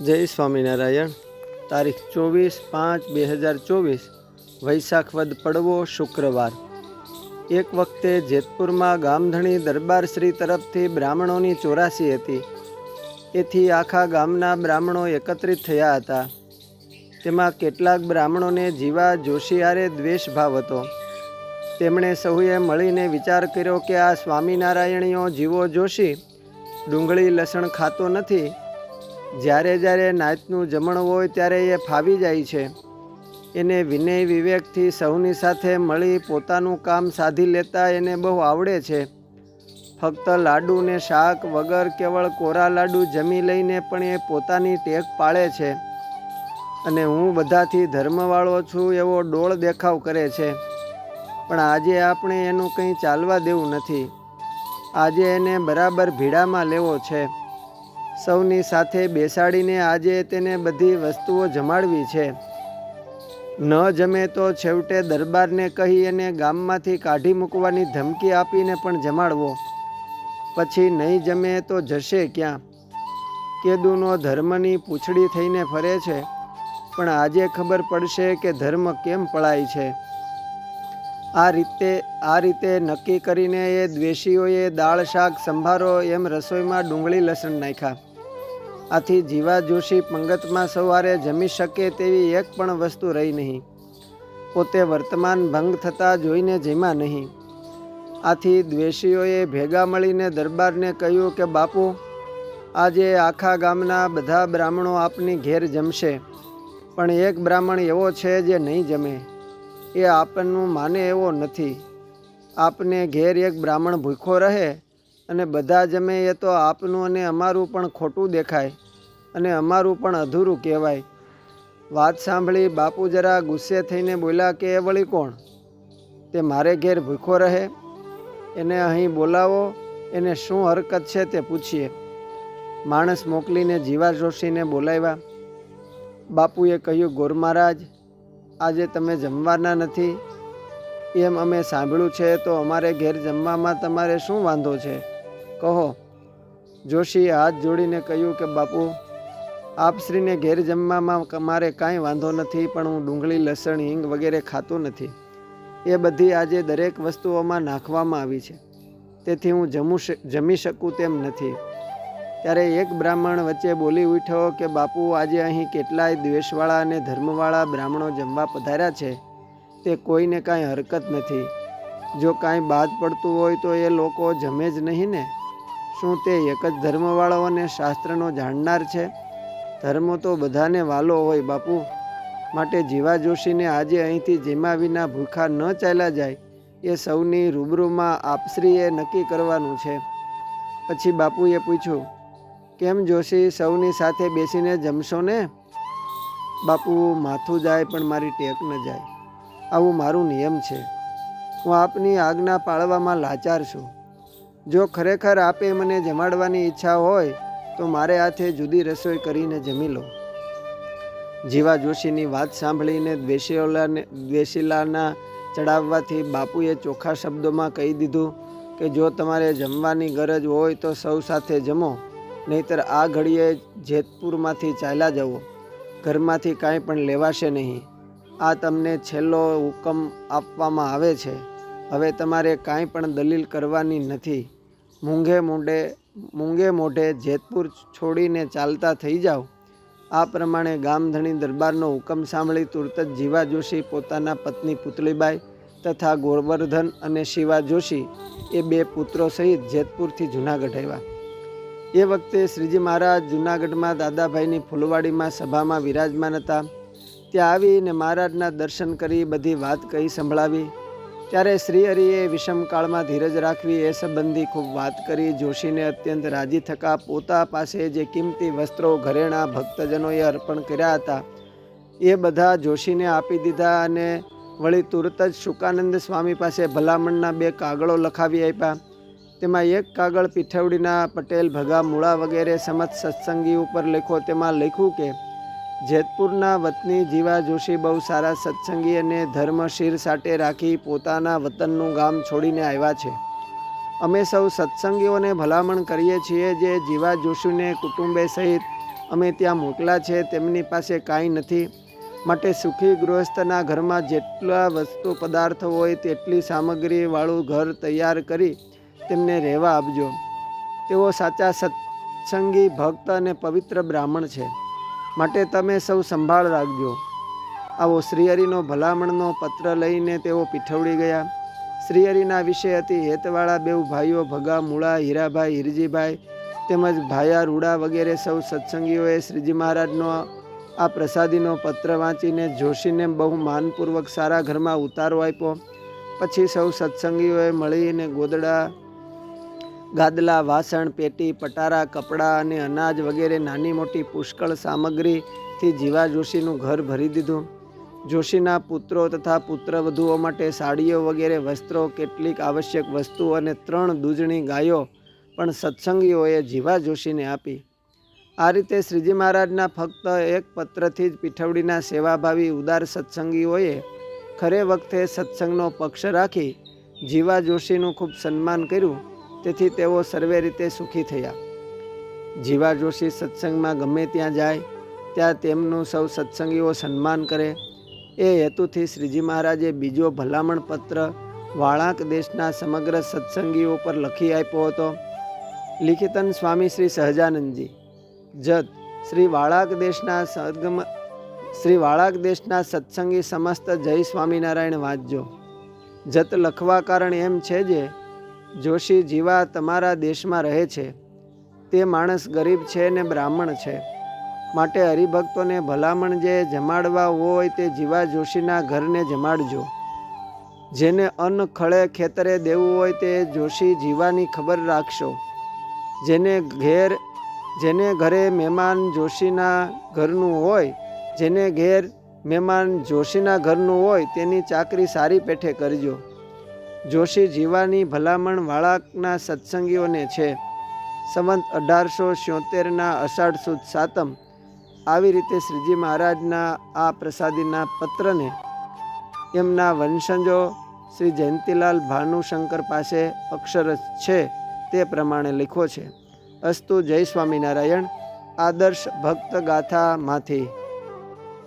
જય સ્વામિનારાયણ. તારીખ ચોવીસ પાંચ બે હજાર ચોવીસ, વૈશાખ વદ પડવો શુક્રવાર. એક વખતે જેતપુરમાં ગામધણી દરબારશ્રી તરફથી બ્રાહ્મણોની ચોરાસી હતી. એથી આખા ગામના બ્રાહ્મણો એકત્રિત થયા હતા. તેમાં કેટલાક બ્રાહ્મણોને જીવા જોશિયારે દ્વેષ ભાવ હતો. તેમણે સહુએ મળીને વિચાર કર્યો કે આ સ્વામિનારાયણીઓ જીવો જોશી, ડુંગળી લસણ ખાતો નથી જ્યારે જ્યારે નાતનું જમણ હોય ત્યારે એ ફાવી જાય છે. એને વિનય વિવેકથી સૌની સાથે મળી પોતાનું કામ સાધી લેતા એને બહુ આવડે છે. ફક્ત લાડુ ને શાક વગર કેવળ કોરા લાડુ જમી લઈને પણ એ પોતાની ટેક પાળે છે. અને હું બધાથી ધર્મવાળો છું એવો ડોળ દેખાવ કરે છે. પણ આજે આપણે એનું કંઈ ચાલવા દેવું નથી. આજે એને બરાબર ભીડામાં લેવો છે. સૌની સાથે બેસાડીને આજે તેને બધી વસ્તુઓ જમાડવી છે. ન જમે તો છેવટે દરબારને કહી અને ગામમાંથી કાઢી મૂકવાની ધમકી આપીને પણ જમાડવો. પછી નહીં જમે તો જશે ક્યાં? કેદુનો ધર્મની પૂંછડી થઈને ફરે છે. પણ આજે ખબર પડશે કે ધર્મ કેમ પળાય છે. આ રીતે આ રીતે નક્કી કરીને એ દ્વેષીઓએ દાળ, શાક, સંભારો એમ રસોઈમાં ડુંગળી, લસણ નાખ્યા. આથી જીવા જોશી પંગતમાં સવારે જમી શકે તેવી એક પણ વસ્તુ રહી નહીં. પોતે વર્તમાન ભંગ થતાં જોઈને જમ્યા નહીં. આથી દ્વેષીઓએ ભેગા મળીને દરબારને કહ્યું કે, બાપુ, આજે આખા ગામના બધા બ્રાહ્મણો આપની ઘેર જમશે. પણ એક બ્રાહ્મણ એવો છે જે નહીં જમે. એ આપણનું માને એવો નથી. આપને ઘેર એક બ્રાહ્મણ ભૂખો રહે અને બધા જમે એ તો આપનું અને અમારું પણ ખોટું દેખાય અને અમારું પણ અધૂરું કહેવાય. વાત સાંભળી બાપુ જરા ગુસ્સે થઈને બોલ્યા કે, એ વળી કોણ? તે મારે ઘેર ભૂખો રહે? એને અહીં બોલાવો, એને શું હરકત છે તે પૂછીએ. માણસ મોકલીને જીવા જોશીને બોલાવ્યા. બાપુએ કહ્યું, ગોર મહારાજ આજે તમે જમવાના નથી, એમ અમે સાંભળ્યું છે, તો અમારે ઘેર જમવામાં તમારે શું વાંધો છે? કહો. જોશીએ હાથ જોડીને કહ્યું કે, બાપુ આપશ્રીને ઘેર જમવામાં મારે કાંઈ વાંધો નથી, પણ હું ડુંગળી, લસણ, હિંગ વગેરે ખાતો નથી. એ બધી આજે દરેક વસ્તુઓમાં નાખવામાં આવી છે. તેથી હું જમું જમી શકું તેમ નથી. ત્યારે એક બ્રાહ્મણ વચ્ચે બોલી ઉઠ્યો કે, બાપુ, આજે અહીં કેટલાય દ્વેષવાળા અને ધર્મવાળા બ્રાહ્મણો જમવા પધાર્યા છે. તે કોઈને કાંઈ હરકત નથી. જો કાંઈ બાદ પડતું હોય તો એ લોકો જમે જ નહીં ને. શું તે એક જ ધર્મવાળો અને શાસ્ત્રનો જાણનાર છે? ધર્મ તો બધાને વાલો હોય, બાપુ. માટે જીવા જોશીને આજે અહીંથી જેમા વિના ભૂખા ન ચાલ્યા જાય, એ સૌની રૂબરૂમાં આપશ્રીએ નક્કી કરવાનું છે. પછી બાપુએ પૂછ્યું કેમ જોશી, સૌની સાથે બેસીને જમશો ને? બાપુ, માથું જાય પણ મારી ટેક ન જાય. આવું મારું નિયમ છે. હું આપની આજ્ઞા પાળવામાં લાચાર છું. જો ખરેખર આપે મને જમાડવાની ઈચ્છા હોય, તો મારે હાથે જુદી રસોઈ કરીને જમી લો. જીવા જોશીની વાત સાંભળીને દ્વેષીઓલાને, દ્વેષીલાના ચડાવવાથી બાપુએ ચોખ્ખા શબ્દોમાં કહી દીધું કે, જો તમારે જમવાની ગરજ હોય તો સૌ સાથે જમો. નહીતર આ ઘડીએ જેતપુરમાંથી ચાલ્યા જવો. ઘરમાંથી કાંઈ પણ લેવાશે નહીં. આ તમને છેલ્લો હુકમ આપવામાં આવે છે. હવે તમારે કાંઈ પણ દલીલ કરવાની નથી. મૂંઘે મોઢે મૂંગે મોઢે જેતપુર છોડીને ચાલતા થઈ જાઓ. આ પ્રમાણે ગામધણી દરબારનો હુકમ સાંભળી તુરત જ જીવા જોશી પોતાના પત્ની પુતળીબાઈ તથા ગોવર્ધન અને શિવા જોશી એ બે પુત્રો સહિત જેતપુરથી જૂનાગઢ આવ્યા. એ વખતે શ્રીજી મહારાજ જૂનાગઢમાં દાદાભાઈની ફૂલવાડીમાં સભામાં વિરાજમાન હતા. ત્યાં આવીને મહારાજના દર્શન કરી બધી વાત કહી સંભળાવી. ત્યારે શ્રી હરિએ વિષમકાળમાં ધીરજ રાખવી એ સંબંધી ખૂબ વાત કરી. જોશીને અત્યંત રાજી થકા પોતા પાસે જે કિંમતી વસ્ત્રો, ઘરેણાં, ભક્તજનોએ અર્પણ કર્યા હતા, એ બધા જોશીને આપી દીધા અને વળી તુરત જ શુકાનંદ સ્વામી પાસે ભલામણના બે કાગળો લખાવી આપ્યા. તેમાં એક કાગળ પીઠવડીના પટેલ, ભગા મૂળા વગેરે સમજ સત્સંગી ઉપર લખો. તેમાં લખ્યું કે, જેતપુરના વતની જીવા જોશી બહુ સારા સત્સંગી અને ધર્મશીર સાથે રાખી પોતાના વતનનું ગામ છોડીને આવ્યા છે. અમે સૌ સત્સંગીઓને ભલામણ કરીએ છીએ જે જીવા જોશીને કુટુંબે સહિત અમે ત્યાં મોકલા છે. તેમની પાસે કાંઈ નથી. માટે સુખી ગૃહસ્થના ઘરમાં જેટલા વસ્તુ પદાર્થો હોય, તેટલી સામગ્રીવાળું ઘર તૈયાર કરી તેમને રહેવા આપજો. તેઓ સાચા સત્સંગી ભક્ત અને પવિત્ર બ્રાહ્મણ છે. માટે તમે સૌ સંભાળ રાખજો. આવો શ્રીહરિનો ભલામણનો પત્ર લઈને તેઓ પીઠવડી ગયા. શ્રીહરિના વિશે હતી હેતવાળા બેઉ ભાઈઓ ભગા, મૂળા, હીરાભાઈ, હિરજીભાઈ તેમજ ભાયા, રૂડા વગેરે સૌ સત્સંગીઓએ શ્રીજી મહારાજનો આ પ્રસાદીનો પત્ર વાંચીને જોશીને બહુ માનપૂર્વક સારા ઘરમાં ઉતારો આપ્યો. પછી સૌ સત્સંગીઓએ મળીને ગોદડા ગાદલા, વાસણ, પેટી, પટારા, કપડાં અને અનાજ વગેરે નાની મોટી પુષ્કળ સામગ્રીથી જીવા જોશીનું ઘર ભરી દીધું. જોશીના પુત્રો તથા પુત્રવધુઓ માટે સાડીઓ વગેરે, વસ્ત્રો, કેટલીક આવશ્યક વસ્તુઓ અને ત્રણ દૂધણી ગાયો પણ સત્સંગીઓએ જીવા જોશીને આપી. આ રીતે શ્રીજી મહારાજના ફક્ત એક પત્રથી જ પીઠવડીના સેવાભાવી ઉદાર સત્સંગીઓએ ખરે વખતે સત્સંગનો પક્ષ રાખી જીવા જોશીનું ખૂબ સન્માન કર્યું. તેથી તેઓ સર્વે રીતે સુખી થયા. જીવા જોશી સત્સંગમાં ગમે ત્યાં જાય, ત્યાં તેમનું સૌ સત્સંગીઓ સન્માન કરે. એ હેતુથી શ્રીજી મહારાજે બીજો ભલામણ પત્ર વાળાંક દેશના સમગ્ર સત્સંગીઓ પર લખી આપ્યો હતો. લિખિતન સ્વામી શ્રી સહજાનંદજી, જત, શ્રી વાળાક દેશના સદગમ, શ્રી વાળાક દેશના સત્સંગી સમસ્ત જય સ્વામિનારાયણ વાંચજો. જત લખવા કારણ એમ છે જે જોશી જીવા તમારા દેશમાં રહે છે. તે માણસ ગરીબ છે ને બ્રાહ્મણ છે. માટે હરિભક્તોને ભલામણ જે જમાડવા હોય તે જીવા જોશીના ઘરને જમાડજો. જેને અન્ન ખળે ખેતરે દેવું હોય તે જોશી જીવાની ખબર રાખશો. જેને ઘેર, જેને ઘરે મહેમાન જોશીના ઘરનું હોય, જેને ઘેર મહેમાન જોશીના ઘરનું હોય તેની ચાકરી સારી પેઠે કરજો. જોશી જીવાની ભલામણ વાળાકના સત્સંગીઓને છે. સંવંત અઢારસો સિત્તેરના અષાઢ સુદ સાતમ. આવી રીતે શ્રીજી મહારાજના આ પ્રસાદીના પત્રને એમના વંશજો શ્રી જયંતિલાલ ભાનુશંકર પાસે અક્ષર છે તે પ્રમાણે લખ્યો છે. અસ્તુ જય સ્વામિનારાયણ, આદર્શ ભક્ત ગાથામાંથી.